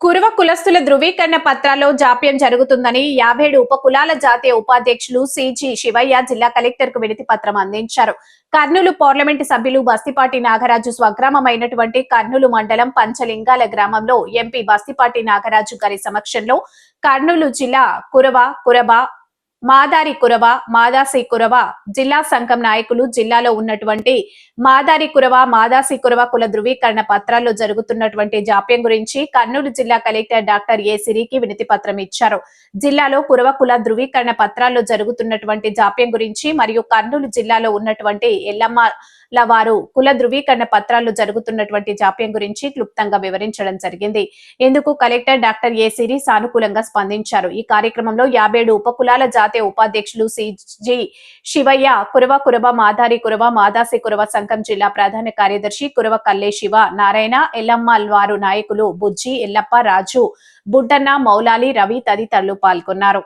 కురువ కులస్తుల ధృవీకరణ పత్రాల్లో జాప్యం జరుగుతుందని యాభేడు ఉప కులాల జాతీయ ఉపాధ్యక్షులు సిజి శివయ్య జిల్లా కలెక్టర్కు వినతి పత్రం అందించారు. కర్నూలు పార్లమెంటు సభ్యులు బస్తిపాటి నాగరాజు స్వగ్రామమైనటువంటి కర్నూలు మండలం పంచలింగాల గ్రామంలో ఎంపీ బస్తిపాటి నాగరాజు గారి సమక్షంలో కర్నూలు జిల్లా కురవ కురబ మాదారి కురవ మాదాసి కురవ జిల్లా సంఘం నాయకులు జిల్లాలో ఉన్నటువంటి మాదారి కురవ మాదాసి కురవ కుల ధృవీకరణ పత్రాల్లో జరుగుతున్నటువంటి జాప్యం గురించి కర్నూలు జిల్లా కలెక్టర్ డాక్టర్ ఏ సిరికి వినతి పత్రం ఇచ్చారు. జిల్లాలో కురవ కుల ధృవీకరణ పత్రాల్లో జరుగుతున్నటువంటి జాప్యం గురించి మరియు కర్నూలు జిల్లాలో ఉన్నటువంటి ఎల్లమ్మల వారు కుల ధృవీకరణ పత్రాల్లో జరుగుతున్నటువంటి జాప్యం గురించి క్లుప్తంగా వివరించడం జరిగింది. ఇందుకు కలెక్టర్ డాక్టర్ ఏ సిరి సానుకూలంగా స్పందించారు. ఈ కార్యక్రమంలో యాభేడు ఉపకులాల జాతీయ ఉపాధ్యక్షులు సిజి శివయ్య కురవ కురవ మాధారి కురవ మాదాసి కురవ సంఘం జిల్లా ప్రధాన కార్యదర్శి కురవ కల్లే శివ నారాయణ ఎల్లమ్మల్ వారు నాయకులు బుజ్జి ఎల్లప్ప రాజు బుడ్డన్న మౌలాలి రవి తదితరులు పాల్గొన్నారు.